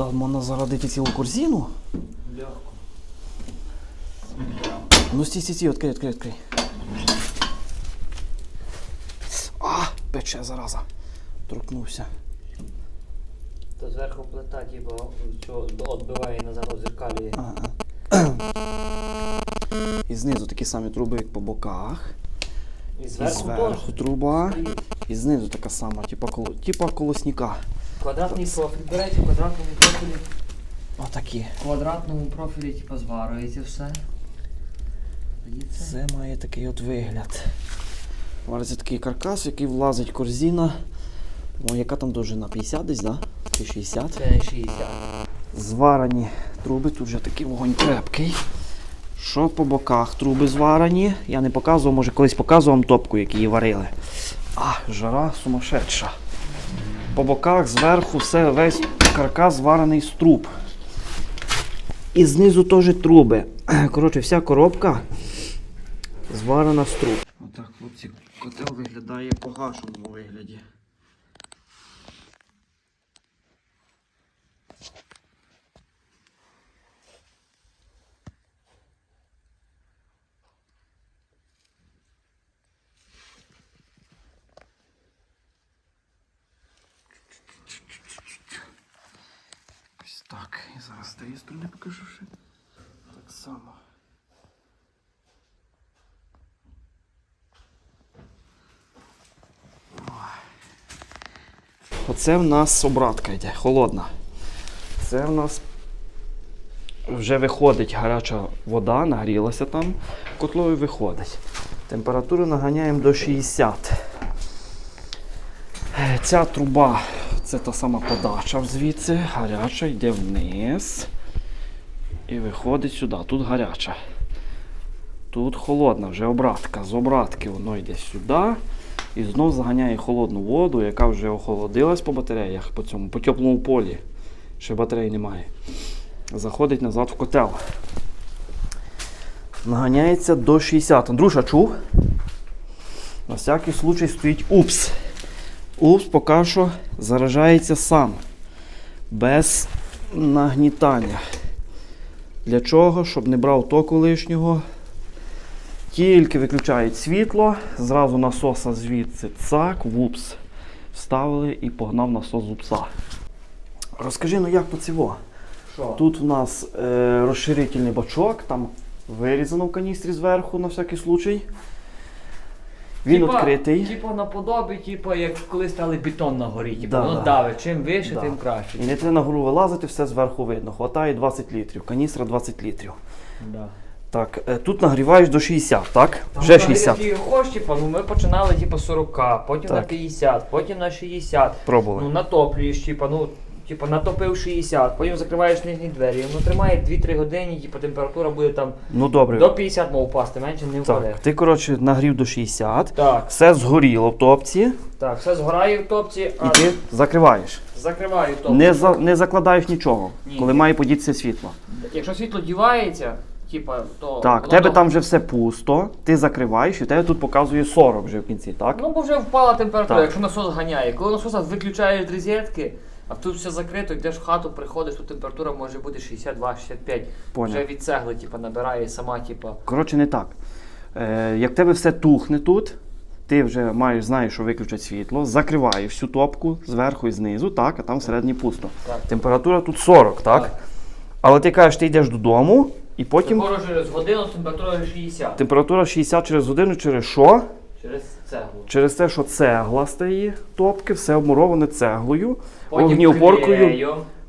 Туди можна зарядити цілу корзину. Ну стій, стій, стій, відкрий, відкрий, відкрий. А, пече зараза. Торкнувся. То зверху плита, типу, що відбиває назад зеркалі. І знизу такі самі труби, як по боках. І І зверху, зверху труба. І знизу така сама, типа, коло, типа колосника. Квадратний профіль. Береться в квадратному профілі. Отакі. В квадратному профілі, типу, зварюється все. Це. Це має такий от вигляд. Вариться такий каркас, який влазить корзина. О, яка там довжина? 50 десь, да? Чи 60? Це 60. Зварені труби, тут вже такий вогонь крепкий. Що по боках труби зварені? Я не показував, може колись показував топку, як її варили. А, жара сумасшедша. По боках зверху все, весь каркас зварений з труб. І знизу теж труби. Коротше, вся коробка зварена з труб. Отак, хлопці, котел виглядає по гашеному вигляді. Ось так. І зараз з тієї сторони покажу ще. Так само. Оце в нас обратка йде, холодна. Це в нас вже виходить гаряча вода, нагрілася там, котлою виходить. Температуру наганяємо до 60. Е, Ця труба це та сама подача звідси, гаряча, йде вниз і виходить сюди. Тут гаряча. Тут холодна, вже обратка. З обратки воно йде сюди і знов заганяє холодну воду, яка вже охолодилась по батареях, по цьому, по теплому полі. Ще батареї немає. Заходить назад в котел. Наганяється до 60. Андрюша, чув? На всякий случай стоїть упс. Упс поки що заражається сам. Без нагнітання. Для чого? Щоб не брав току лишнього. Тільки виключають світло, зразу насоса звідси цак, в упс. Вставили і погнав насос з упса. Розкажи, ну як по цього? Тут у нас е, розширительний бачок, там вирізано в каністрі зверху на всякий случай. Він Типа- відкритий. Типа наподобі, типа як коли стали бетон на горі. Типа, Да, воно да. давить. Чим вище, Да. тим краще. І не треба на гору вилазити, все зверху видно. Хватає 20 літрів, каністра 20 літрів. Да. Так, е, тут нагріваєш до 60, так? Там Вже 60. які Хочеш, типа, ну ми починали типа 40, потім на 50, потім на 60. Пробували. Ну натоплюєш, типа, ну, типа, натопив 60, потім закриваєш нижні двері, воно тримає 2-3 години, типа температура буде там Ну добре. до 50 мов впасти, менше не впаде. Так, ти, коротше, нагрів до 60, Так, все згоріло в топці, так, все згорає в топці, і а ти закриваєш. закриваю топку. Не, за, не закладаєш нічого, Ні. коли має подітися світло. Якщо світло дівається, типа, то. Так, в воно тебе там вже все пусто, ти закриваєш, і в тебе тут показує 40 вже в кінці, так? Ну, бо вже впала температура, Так. якщо насос ганяє. Коли насоса виключаєш з розетки, а тут все закрито, йдеш в хату, приходиш, тут температура може бути 62-65. Поняв. Вже від цегли, типа, набирає сама, типа. Коротше, не так. Е, як в тебе все тухне тут, ти вже маєш, знаєш, що виключать світло, закриваєш всю топку зверху і знизу, так, а там всередині пусто. Так. Температура тут 40, так? Так. Але ти кажеш, ти йдеш додому, і потім Скоро через годину температура 60. температура 60 через годину, через що? Через цеглу. Через те, що цегла стає топки, все обмуроване цеглою, Потім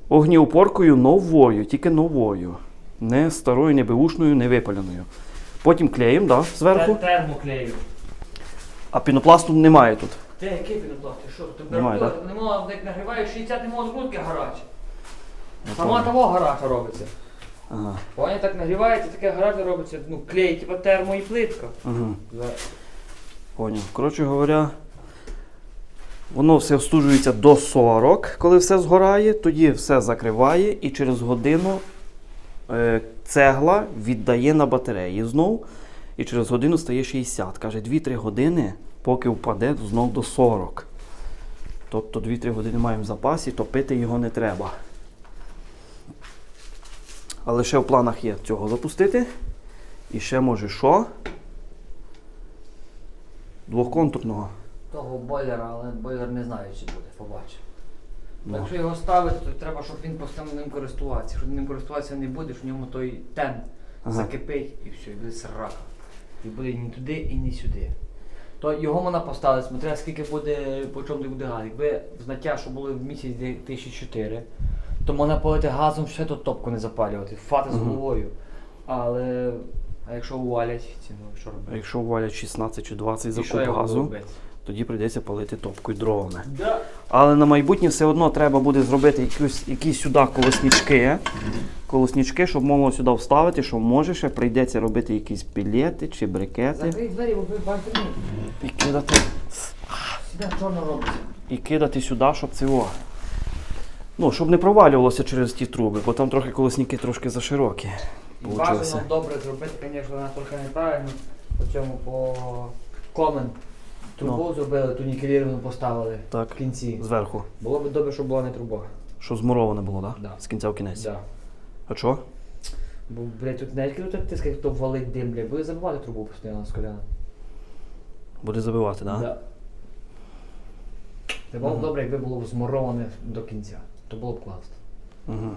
огніупоркою, новою, тільки новою. Не старою, не беушною, не випаленою. Потім клеєм, да, зверху, Те- Термоклею. а пінопласту немає тут. Ти який пінопласт? Що? Немає, Температура нема, як нагріваєш 60, нема грудки гарячі. Я Сама того гаряча робиться. Ага, Поняв, так нагрівається, таке гаряче робиться, ну, клей, типа термо і плитка. ага, поняв. Коротше говоря, воно все остужується до 40, коли все згорає, тоді все закриває і через годину е, цегла віддає на батареї знов. І через годину стає 60. Каже, 2-3 години, поки впаде знов до 40. Тобто 2-3 години маємо в запасі, то пити його не треба. Але ще в планах є цього запустити. І ще може що? Двохконтурного. Того бойлера, але бойлер не знаю, чи буде, побачимо. Ну. Якщо його ставити, то треба, щоб він постійно ним користувався. Якщо ним користуватися не будеш, в ньому той тен Ага. закипить і все, і буде срака. І буде ні туди, і ні сюди. То його можна поставити, смотря скільки буде, по чому буде газ. Якби знаття, що було в місяць де 1004, то можна полити газом ще то топку не запалювати, фати з головою. Але а якщо увалять, ці, ну що А якщо валять 16 чи 20 за куб газу, тоді прийдеться палити топкою дровами. Да. Але на майбутнє все одно треба буде зробити якусь, якісь сюди колоснічки. Колоснічки, щоб можна сюди вставити, що може ще прийдеться робити якісь пілети чи брикети. Закрий двері, бо ви бачите. І кидати, Сюди чорно робиться. і кидати сюди, щоб це о. Ну, щоб не провалювалося через ті труби, бо там трохи колосники трошки заширокі. І. Бажано добре зробити, звісно, вона трохи неправильно. По цьому по комен. Трубу зробили, ту нікеліровану поставили Так, в кінці. зверху. Було б добре, щоб була не труба. Що змуроване було, так? Да. З кінця в кінець. Да. А що? Бо, блядь, тут навіть коли тут тискає, хто валить дим, блядь, буде забивати трубу постійно з коляна. Буде забивати, так? Да. Це було б добре, якби було б змуроване до кінця. То було б класно. Угу.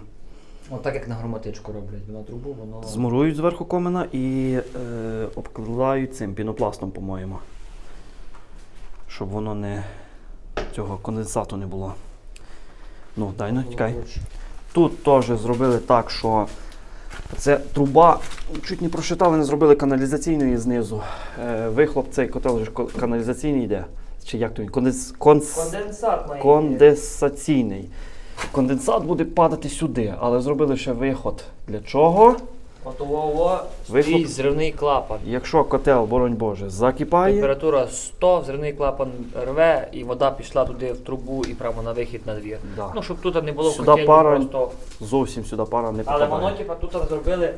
От так як на громатичку роблять, на трубу воно. Змурують зверху комина і е, обкладають цим пінопластом, по-моєму. Щоб воно не. цього конденсату не було. Ну, дай ну, тікай. Тут теж зробили так, що це труба, чуть не прошитали, не зробили каналізаційної знизу. Е, вихлоп цей котел же ж ко- каналізаційний йде. Чи як то він? Конденс... Конс... Конденсат має. Конденсаційний. Конденсат буде падати сюди, але зробили ще виход. Для чого? От ОВО Вихлоп. стоїть зривний клапан. Якщо котел, боронь Боже, закипає, Температура 100, зривний клапан рве, і вода пішла туди в трубу і прямо на вихід на двір. да, Ну, щоб тут не було Сюди котельні пара просто. зовсім сюди пара не Але воно, типа, тут зробили.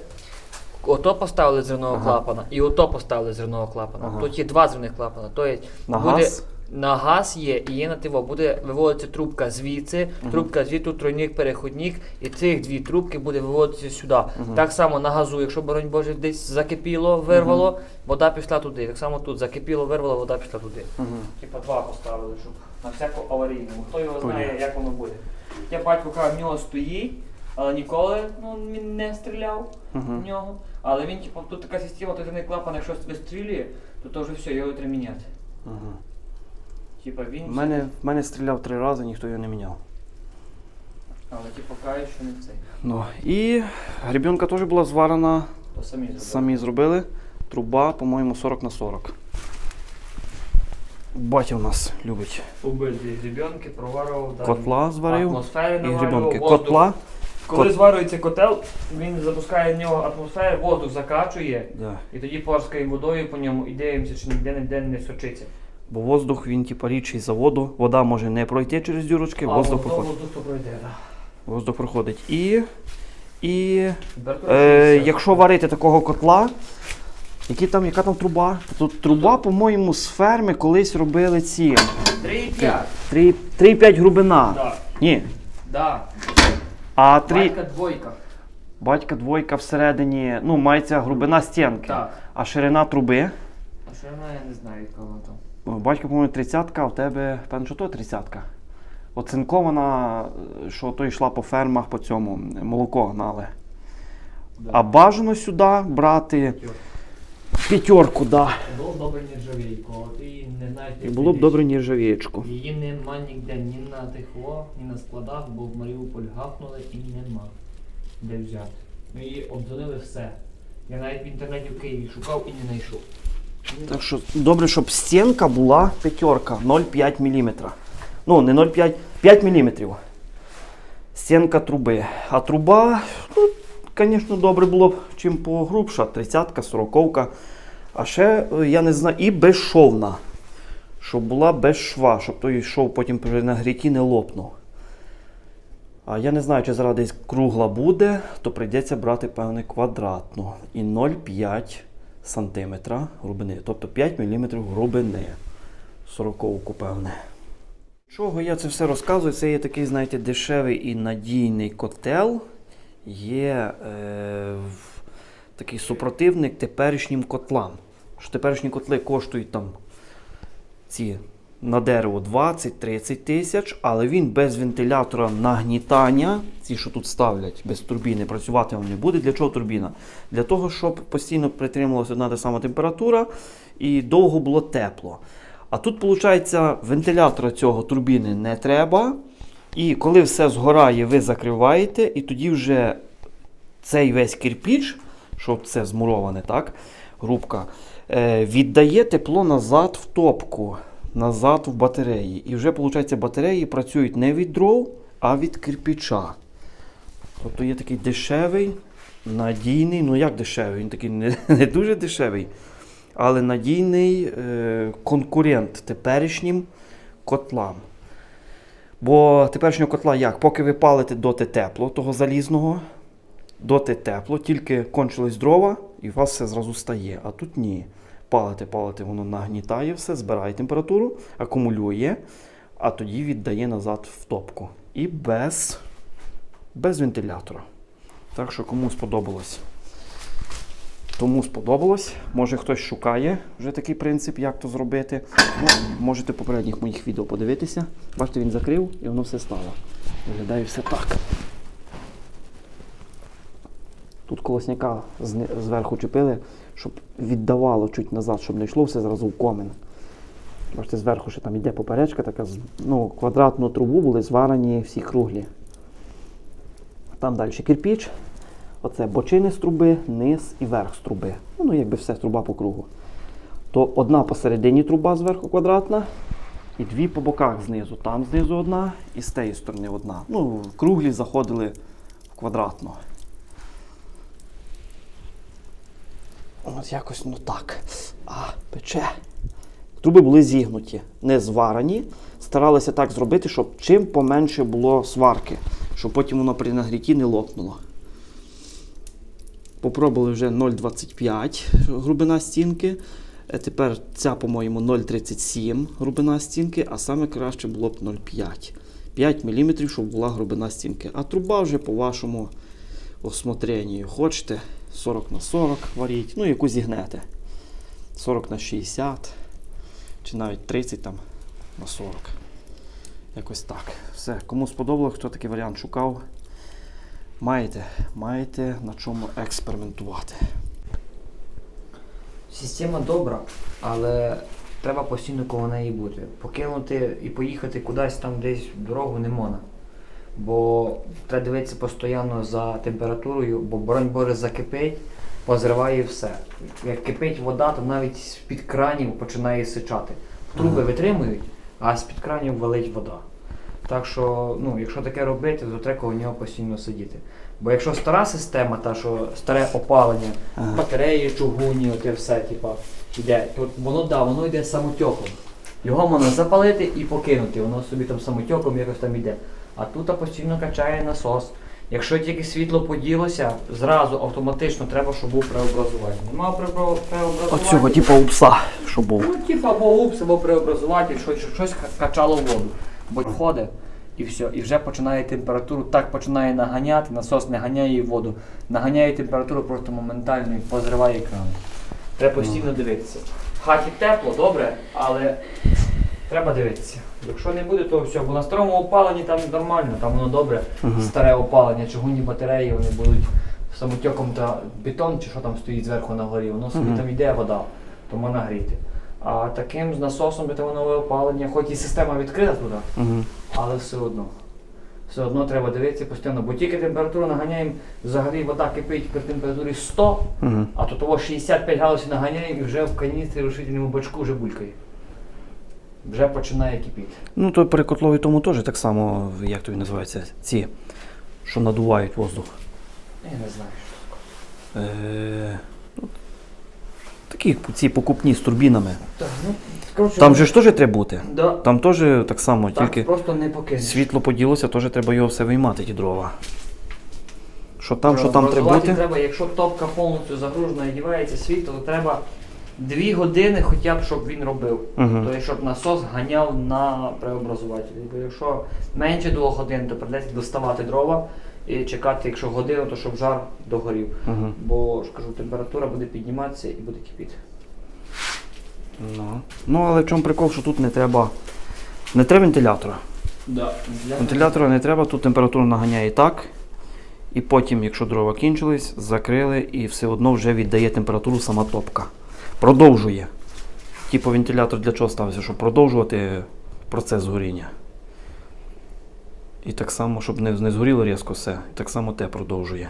Ото поставили зерного Ага. клапана і ото поставили зерного клапана. Ага. Тут є два зерних клапана. Тобто На буде, газ? На газ є і є на тиво. Буде виводитися трубка звідси, Мгм. трубка звідти, тройник переходник, і цих дві трубки буде виводитися сюди. Мгм. Так само на газу, якщо боронь Боже десь закипіло, вирвало, вода пішла туди. Так само тут закипіло, вирвало, вода пішла туди. Мгм. Типа два поставили, щоб на всяку аварійну. Хто його знає, Понятно. як воно буде. Я батько каже, в нього стоїть, але ніколи ну, він не стріляв Мгм. в нього. Але він, типу, тут така система, то не клапан, якщо вистрілює, то то вже все, його треба міняти. Мгм. Типа він. В мене, в мене стріляв три рази, ніхто його не міняв. Але типу каже, що не цей. Ну, і гребінка теж була зварена, То самі зробили. самі зробили. Труба, по-моєму, 40 на 40. Батя у нас любить Убили гребенки, проварував, далі котла зварив і наварював, гребінки. воздух. Котла. Коли кот- зварюється котел, він запускає в нього атмосферу, воздух закачує, Да. і тоді порскає водою по ньому і дивимося, чи ніде ніде не сочиться. Бо воздух він типа рідший за воду. Вода може не пройти через дірочки, воздух воздух, проходить. воздух пройде, так. Воздух проходить. І, і е, якщо варити такого котла, які там, яка там труба? Тут труба, по-моєму, з ферми колись робили ці 3,5. 3,5 грубина. Да, Ні. да. А 3, Батька двойка. батька двойка всередині, ну, мається глибина стінки. Так. А ширина труби. А вона, я не знаю, яка вона там. О, Батька, по-моєму, 30-ка, а в тебе, певно, що то 30-ка. Оцинкована, е, що то йшла по фермах по цьому, молоко гнали. Да. А бажано сюди брати п'ятерку, да. Було б добре нержавійку, от і не знаєш, І було б добре нержавієчку. Її нема ніде, ні на тихо, ні на складах, бо в Маріуполь гахнули і нема де взяти. Ми її обдзвонили все. Я навіть в інтернеті в Києві шукав і не знайшов. Так що добре, щоб стінка була п'ятерка 0,5 мм. Ну, не 0,5, 5 мм. Стінка труби. А труба, ну, звісно, добре було б чим погрубша, 30-ка, 40-ка. А ще, е, я не знаю, і безшовна. Щоб була без шва, щоб той шов потім при нагріті не лопнув. А я не знаю, чи зараз десь кругла буде, то прийдеться брати певне квадратну. І 0,5 сантиметра глибини, тобто 5 мм глибини. 40-ку, певне. Чого я це все розказую? Це є такий, знаєте, дешевий і надійний котел, є е, такий супротивник теперішнім котлам. Що теперішні котли коштують там ці на дерево 20-30 тисяч, але він без вентилятора нагнітання, ці, що тут ставлять, без турбіни, працювати вам не буде. Для чого турбіна? Для того, щоб постійно притримувалася одна та сама температура і довго було тепло. А тут, виходить, вентилятора цього турбіни не треба. І коли все згорає, ви закриваєте, і тоді вже цей весь кирпіч, що це змуроване, так, грубка, е, віддає тепло назад в топку, назад в батареї. І вже, виходить, батареї працюють не від дров, а від кирпіча. Тобто є такий дешевий, надійний, ну як дешевий, він такий не, не дуже дешевий, але надійний е, конкурент теперішнім котлам. Бо теперішнього котла як? Поки ви палите доти тепло, того залізного, доти тепло, тільки кончились дрова, і у вас все зразу стає. А тут ні. Палите, палите, воно нагнітає все, збирає температуру, акумулює, а тоді віддає назад в топку. І без, без вентилятора. Так що кому сподобалось. Тому сподобалось. Може хтось шукає вже такий принцип, як то зробити. Ну, можете попередніх моїх відео подивитися. Бачите, він закрив і воно все стало. Виглядає все так. Тут колосняка зверху чепили, щоб віддавало чуть назад, щоб не йшло все зразу в комин. Бачите, зверху ще там йде поперечка, така ну, квадратну трубу були зварені всі круглі. Там далі кирпіч. Оце бочини з труби, низ і верх з труби. Ну якби все труба по кругу. То одна посередині труба зверху квадратна, і дві по боках знизу. Там знизу одна і з тієї сторони одна. Ну, круглі заходили в квадратну. От якось ну так. А, пече. Труби були зігнуті, не зварені. Старалися так зробити, щоб чим поменше було сварки, щоб потім воно при нагріті не лопнуло. Попробували вже 0,25 грубина стінки. Е, Тепер ця, по-моєму, 0,37 грубина стінки, а саме краще було б 0,5. 5 мм, щоб була грубина стінки. А труба вже по вашому осмотренню. Хочете 40 на 40 варіть, ну яку зігнете. 40 на 60 чи навіть 30 там на 40. Якось так. Все. Кому сподобалось, хто такий варіант шукав, маєте, маєте на чому експериментувати. Система добра, але треба постійно коло неї бути. Покинути і поїхати кудись там десь в дорогу не можна. Бо треба дивитися постійно за температурою, бо боронь Боже закипить, позриває все. Як кипить вода, то навіть з-під кранів починає сичати. Труби витримують, а з-під кранів валить вода. Так що, ну, якщо таке робити, то треба коло нього постійно сидіти. Бо якщо стара система, та що старе опалення, Ага. батареї, чугуні, оте все, типа, йде. То воно да, воно йде самотьоком. Його можна запалити і покинути, воно собі там самотьоком якось там йде. А тут постійно качає насос. Якщо тільки світло поділося, зразу автоматично треба, щоб був преобразуватель. Нема преобразувателя. Оцього, типу упса, що був. Ну, типу, або упс, або преобразуватель, щось, щось качало воду. Бо входить і все, і вже починає температуру, так починає наганяти, насос не ганяє воду, наганяє температуру просто моментально і позриває кран. Треба постійно дивитися. В хаті тепло, добре, але треба дивитися. Якщо не буде, то все, бо на старому опаленні там нормально, там воно добре, Мгм. старе опалення, чугунні батареї, вони будуть самотьоком та бетон чи що там стоїть зверху на горі, воно собі Мгм. там йде вода, тому нагріти. А таким з насосом бетонове опалення, хоч і система відкрита туди, Угу. але все одно. Все одно треба дивитися постійно, бо тільки температуру наганяємо, взагалі вода кипить при температурі 100, Угу. а то того 65 градусів наганяємо і вже в каністрі рушительному бачку вже булькає. Вже починає кипіти. Ну, то при котлові тому теж так само, як то він називається, ці, що надувають воздух. Я не знаю, що таке. Е, ну, такі ці покупні з турбінами. Так, ну, коротше, Там же ж теж треба бути. да, Там теж так само, так тільки просто не покинеш. світло поділося, теж треба його все виймати, ті дрова. Що там, що там треба бути? треба, якщо топка повністю загружена і дівається світло, то треба дві години хоча б, щоб він робив. Угу. Тобто, щоб насос ганяв на преобразувателі. Бо якщо менше двох годин, то придеться доставати дрова і чекати, якщо годину, то щоб жар догорів. Угу. Бо ж кажу, температура буде підніматися і буде кипіти. Ну. ну, але в чому прикол, що тут не треба. Не треба вентилятора. Да. Вентилятора не треба, тут температура наганяє так. І потім, якщо дрова кінчились, закрили і все одно вже віддає температуру сама топка. Продовжує. Типу вентилятор для чого ставився? Щоб продовжувати процес горіння. І так само, щоб не, не згоріло різко все. І так само те продовжує.